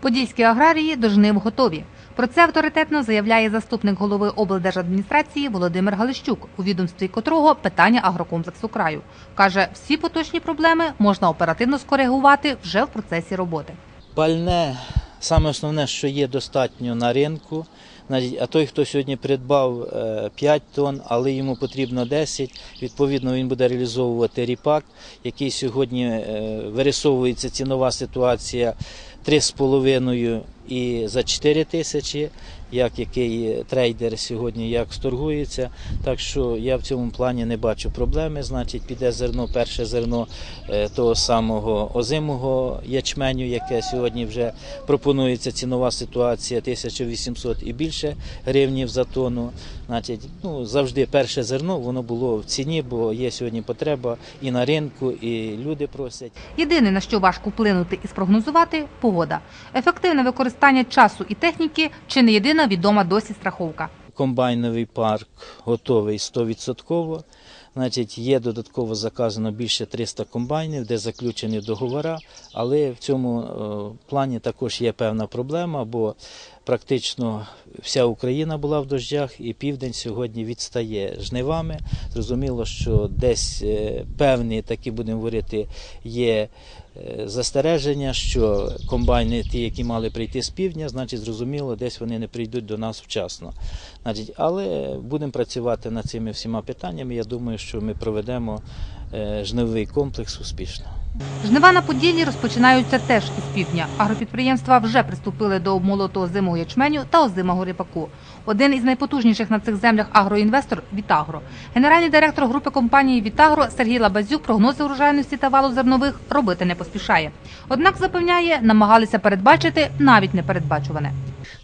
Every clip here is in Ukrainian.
Подільські аграрії до жнив готові. Про це авторитетно заявляє заступник голови облдержадміністрації Володимир Галищук, у відомстві котрого питання агрокомплексу краю. Каже, всі поточні проблеми можна оперативно скоригувати вже в процесі роботи. Пальне саме основне, що є достатньо на ринку. А той, хто сьогодні придбав е, 5 тонн, але йому потрібно 10, відповідно він буде реалізовувати ріпак, який сьогодні е, вирисовується цінова ситуація 3,5 і за 4 тисячі, як який трейдер сьогодні як сторгується. Так що я в цьому плані не бачу проблеми. Значить, піде зерно, перше зерно е, того самого озимого ячменю, яке сьогодні вже пропонується цінова ситуація 1800 і більше гривнів за тонну. Значить, ну завжди перше зерно воно було в ціні, бо є сьогодні потреба і на ринку, і люди просять. Єдине, на що важко вплинути і спрогнозувати погода. Ефективне використання часу і техніки чи не єдина відома досі страховка. Комбайновий парк готовий 100%. Значить, є додатково заказано більше 300 комбайнів, де заключені договори, але в цьому е, плані також є певна проблема, бо практично вся Україна була в дождях, і південь сьогодні відстає жнивами. Зрозуміло, що десь е, певні такі будемо говорити, є е, застереження, що комбайни, ті, які мали прийти з півдня, значить, зрозуміло, десь вони не прийдуть до нас вчасно. Значить, але будемо працювати над цими всіма питаннями. Я думаю, що ми проведемо е, жнивий комплекс успішно. Жнива на Поділлі розпочинаються теж із півдня. Агропідприємства вже приступили до обмолоту озимого ячменю та озимого ріпаку. Один із найпотужніших на цих землях агроінвестор Вітагро. Генеральний директор групи компанії Вітагро Сергій Лабазюк прогнози урожайності та валу зернових робити не поспішає. Однак запевняє, намагалися передбачити навіть непередбачуване.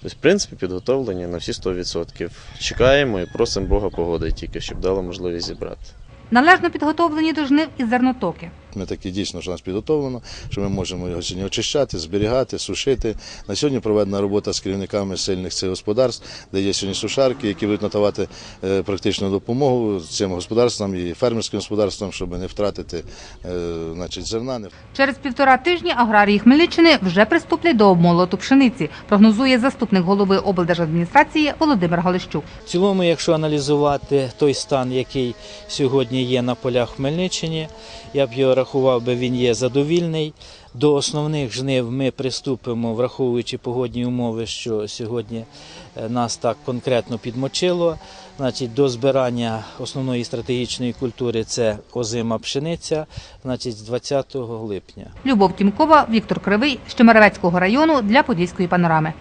Тобто, в принципі, підготовлені на всі 100%. Чекаємо і просимо Бога погоди тільки, щоб дала можливість зібрати. Належно підготовлені до жнив і зернотоки. Ми такі дійсно, що у нас підготовлено, що ми можемо його сьогодні очищати, зберігати, сушити. На сьогодні проведена робота з керівниками сильних цих господарств, де є сьогодні сушарки, які будуть надавати е, практичну допомогу цим господарствам і фермерським господарствам, щоб не втратити е, значить, зерна. не Через півтора тижні аграрії Хмельниччини вже приступлять до обмолоту пшениці, прогнозує заступник голови облдержадміністрації Володимир Галищук. В цілому, якщо аналізувати той стан, який сьогодні є на полях Хмельниччині, я б його рахував би, він є задовільний. До основних жнив ми приступимо, враховуючи погодні умови, що сьогодні е, нас так конкретно підмочило. Значить, до збирання основної стратегічної культури це озима пшениця, значить, з 20 липня. Любов Тімкова, Віктор Кривий з району для Подільської панорами.